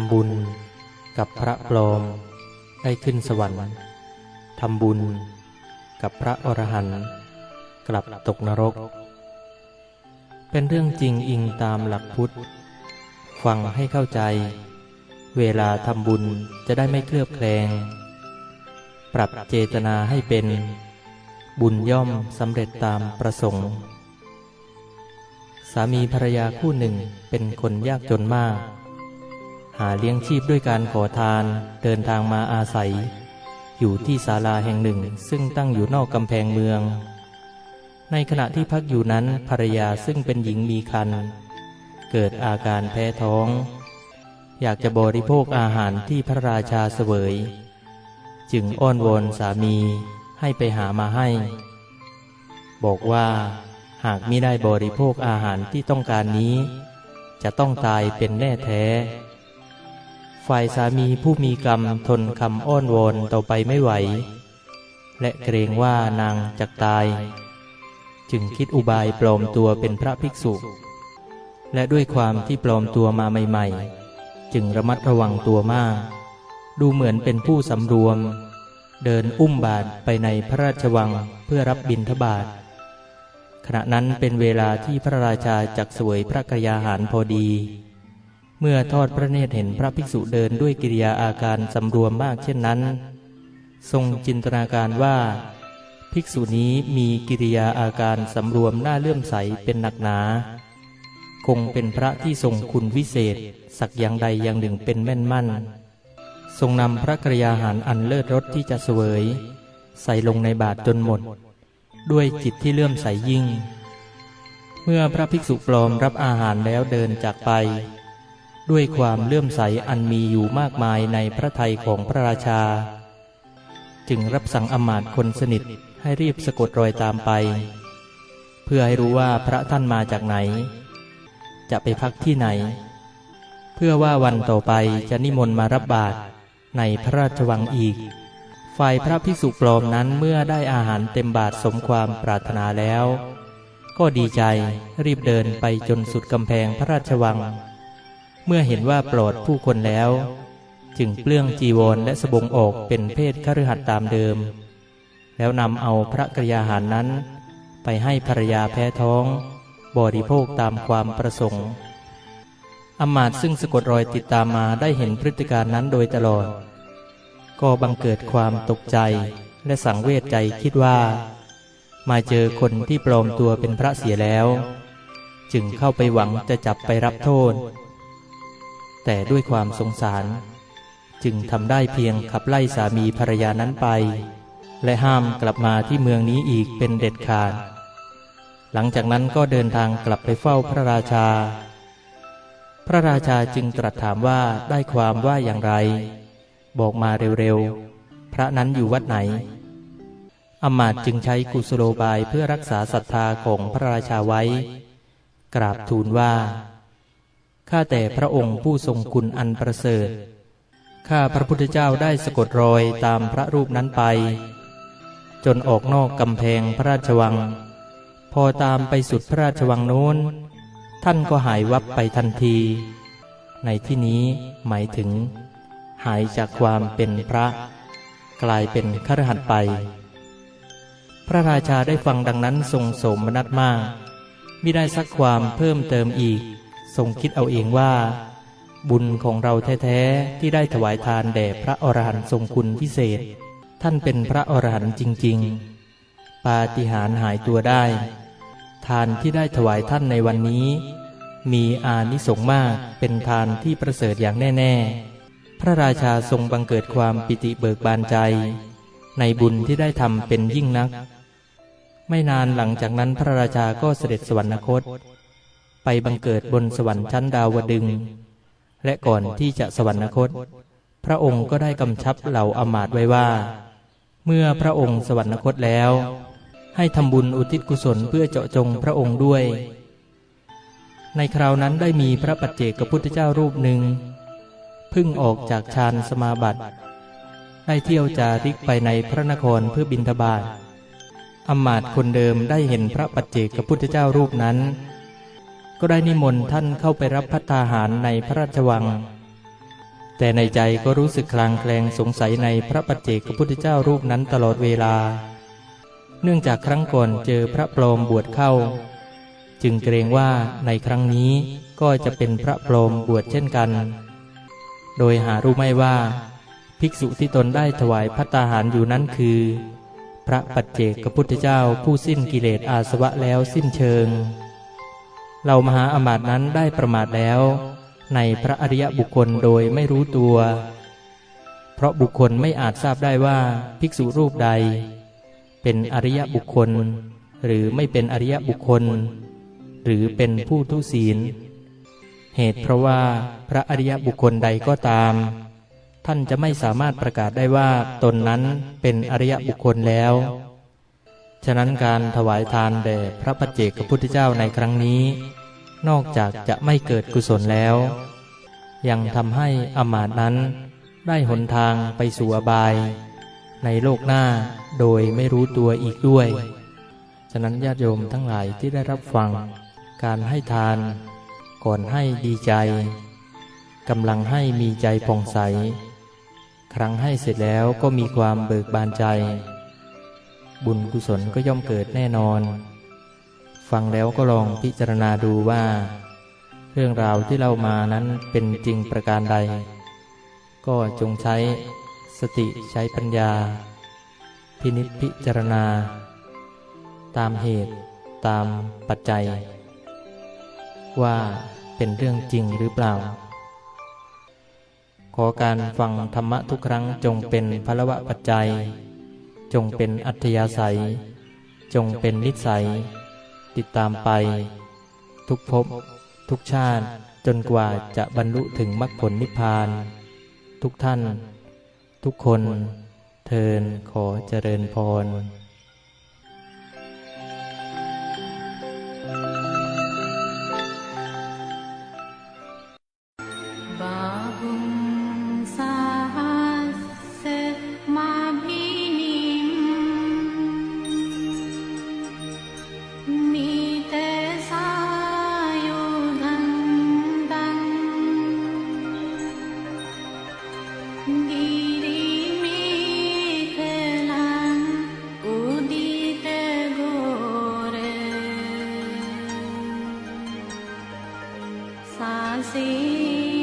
ำบุญกับพระปลอมได้ขึ้นสวรรค์ทำบุญกับพระอรหันต์กลับตกนรก เป็นเรื่องจริงอิงตามหลักพุทธ ฟังให้เข้าใจ เวลาทำบุญจะได้ไม่เคลือบแคลง ปรับเจตนาให้เป็น บุญย่อมสำเร็จตามประสงค์ สามีภรรยาคู่หนึ่งเป็นคนยากจนมาก หาเลี้ยงชีพด้วยการขอทานเดินทางมาอาศัย อยู่ที่ศาลาแห่งหนึ่ง ซึ่งตั้งอยู่นอกกำแพงเมือง ในขณะที่พักอยู่นั้นภรรยาซึ่งเป็นหญิงมีคันเกิดอาการแพ้ท้อง อยากจะบริโภคอาหารที่พระราชาเสวย จึงอ้อนวอนสามีให้ไปหามาให้ บอกว่าหากมิได้บริโภคอาหารที่ต้องการนี้ จะต้องตายเป็นแน่แท้ ฝ่ายสามีผู้มีกรรมทนคำอ้อนวอนต่อไปไม่ไหว และเกรงว่านางจะตาย จึงคิดอุบายปลอมตัวเป็นพระภิกษุ และด้วยความที่ปลอมตัวมาใหม่ๆ จึงระมัดระวังตัวมาก ดูเหมือนเป็นผู้สำรวม เดินอุ้มบาทไปในพระราชวังเพื่อรับบิณฑบาตขณะนั้นเป็นเวลาที่พระราชาจักสวยพระกรยาหารพอดี เมื่อทอดพระเนตรเห็นพระภิกษุเดินด้วยกิริยาอาการสำรวมมากเช่นนั้น ทรงจินตนาการว่า ภิกษุนี้มีกิริยาอาการสำรวมน่าเลื่อมใสเป็นหนักหนา คงเป็นพระที่ทรงคุณวิเศษ สักอย่างใดอย่างหนึ่งเป็นแม่นมั่น ทรงนำพระกรยาหารอันเลิศรสที่จะเสวย ใส่ลงในบาตรจนหมด ด้วยจิตที่เลื่อมใสยิ่ง เมื่อพระภิกษุปลอมรับอาหารแล้วเดินจากไป ด้วยความเลื่อมใสอันมีอยู่มากมายในพระทัยของพระราชา จึงรับสั่งอมาตคนสนิทให้รีบสะกดรอยตามไป เพื่อให้รู้ว่าพระท่านมาจากไหน จะไปพักที่ไหน เพื่อว่าวันต่อไปจะนิมนต์มารับบาตรในพระราชวังอีก ฝ่ายพระภิกษุปลอมนั้นเมื่อได้อาหารเต็มบาทสมความปรารถนาแล้ว ก็ดีใจรีบเดินไปจนสุดกำแพงพระราชวัง เมื่อเห็นว่าปลอดผู้คนแล้ว จึงเปลื้องจีวรและสบงออกเป็นเพศคฤหัสถ์ตามเดิม แล้วนำเอาพระกรยาหารนั้น ไปให้ภรรยาแพ้ท้อง บริโภคตามความประสงค์อมาตซึ่งสะกดรอยติดตามมาได้เห็นพฤติการนั้นโดยตลอด ก็บังเกิดความตกใจและสังเวชใจคิดว่า มาเจอคนที่ปลอมตัวเป็นพระเสียแล้ว จึงเข้าไปหวังจะจับไปรับโทษ แต่ด้วยความสงสาร จึงทำได้เพียงขับไล่สามีภรรยานั้นไป และห้ามกลับมาที่เมืองนี้อีกเป็นเด็ดขาด หลังจากนั้นก็เดินทางกลับไปเฝ้าพระราชา พระราชาจึงตรัสถามว่าได้ความว่าอย่างไร บอกมาเร็วๆ พระนั้นอยู่วัดไหนอมาตจึงใช้กุศโลบายเพื่อรักษาศรัทธาของพระราชาไว้ กราบทูลว่า ข้าแต่พระองค์ผู้ทรงคุณอันประเสริฐ ข้าพระพุทธเจ้าได้สะกดรอยตามพระรูปนั้นไป จนออกนอกกำแพงพระราชวัง พอตามไปสุดพระราชวังโน้น ท่านก็หายวับไปทันที ในที่นี้หมายถึง หายจากความเป็นพระ กลายเป็นครหัสไป พระราชาได้ฟังดังนั้นทรงโสมนัสมากมิได้สักความเพิ่มเติมอีก ทรงคิดเอาเองว่า บุญของเราแท้ๆที่ได้ถวายทานแด่พระอรหันต์ทรงคุณพิเศษ ท่านเป็นพระอรหันต์จริง ๆ ปาฏิหาริย์หายตัวได้ ทานที่ได้ถวายท่านในวันนี้ มีอานิสงส์มากเป็นทานที่ประเสริฐอย่างแน่ ๆ พระราชาทรงบังเกิดความปิติเบิกบานใจ ในบุญที่ได้ทำเป็นยิ่งนัก ไม่นานหลังจากนั้นพระราชาก็เสด็จสวรรคต ไปบังเกิดบนสวรรค์ชั้นดาวดึง และก่อนที่จะสวรรคต พระองค์ก็ได้กำชับเหล่าอมาตไว้ว่า เมื่อพระองค์สวรรคตแล้ว ให้ทำบุญอุทิศกุศลเพื่อเจาะจงพระองค์ด้วย ในคราวนั้นได้มีพระปัจเจกพุทธเจ้ารูปหนึ่งพิ่งออกจากฌานสมาบัติ ได้เที่ยวจาริกไปในพระนครเพื่อบินทบาทอมาตคนเดิมได้เห็นพระปัจเจกพุทธเจ้ารูปนั้น ก็ได้นิมนต์ท่านเข้าไปรับพัตตาหารในพระราชวัง แต่ในใจก็รู้สึกคลางแคลงสงสัยในพระปัจเจกพุทธเจ้ารูปนั้นตลอดเวลา เนื่องจากครั้งก่อนเจอพระปลอมบวชเข้า จึงเกรงว่าในครั้งนี้ก็จะเป็นพระปลอมบวชเช่นกัน โดยหารู้ไม่ว่า ภิกษุที่ตนได้ถวายพัตตาหารอยู่นั้นคือ พระปัจเจกพุทธเจ้าผู้สิ้นกิเลสอาสวะแล้วสิ้นเชิง เรามหาอมาตย์นั้นได้ประมาทแล้ว ในพระอริยบุคคลโดยไม่รู้ตัว เพราะบุคคลไม่อาจทราบได้ว่าภิกษุรูปใด เป็นอริยบุคคล หรือไม่เป็นอริยบุคคล หรือเป็นผู้ทุศีล เหตุเพราะว่าพระอริยบุคคลใดก็ตาม ท่านจะไม่สามารถประกาศได้ว่าตนนั้นเป็นอริยบุคคลแล้ว ฉะนั้นการถวายทานแด่พระปัจเจกพุทธเจ้าในครั้งนี้ นอกจากจะไม่เกิดกุศลแล้ว ยังทำให้อมาตนั้นได้หนทางไปสู่อบาย ในโลกหน้าโดยไม่รู้ตัวอีกด้วย ฉะนั้นญาติโยมทั้งหลายที่ได้รับฟัง การให้ทาน ก่อนให้ดีใจกำลังให้มีใจผ่องใส ครั้งให้เสร็จแล้วก็มีความเบิกบานใจ บุญกุศลก็ย่อมเกิดแน่นอน ฟังแล้วก็ลองพิจารณาดูว่า เรื่องราวที่เรามานั้นเป็นจริงประการใด ก็จงใช้สติใช้ปัญญา พินิจพิจารณา ตามเหตุตามปัจจัย ว่าเป็นเรื่องจริงหรือเปล่า ขอการฟังธรรมะทุกครั้งจงเป็นพลวะปัจจัย จงเป็นอัธยาศัย จงเป็นนิสัย ติดตามไป ทุกภพทุกชาติจนกว่าจะบรรลุถึงมรรคผลนิพพาน ทุกท่าน ทุกคน เทินขอเจริญพร You.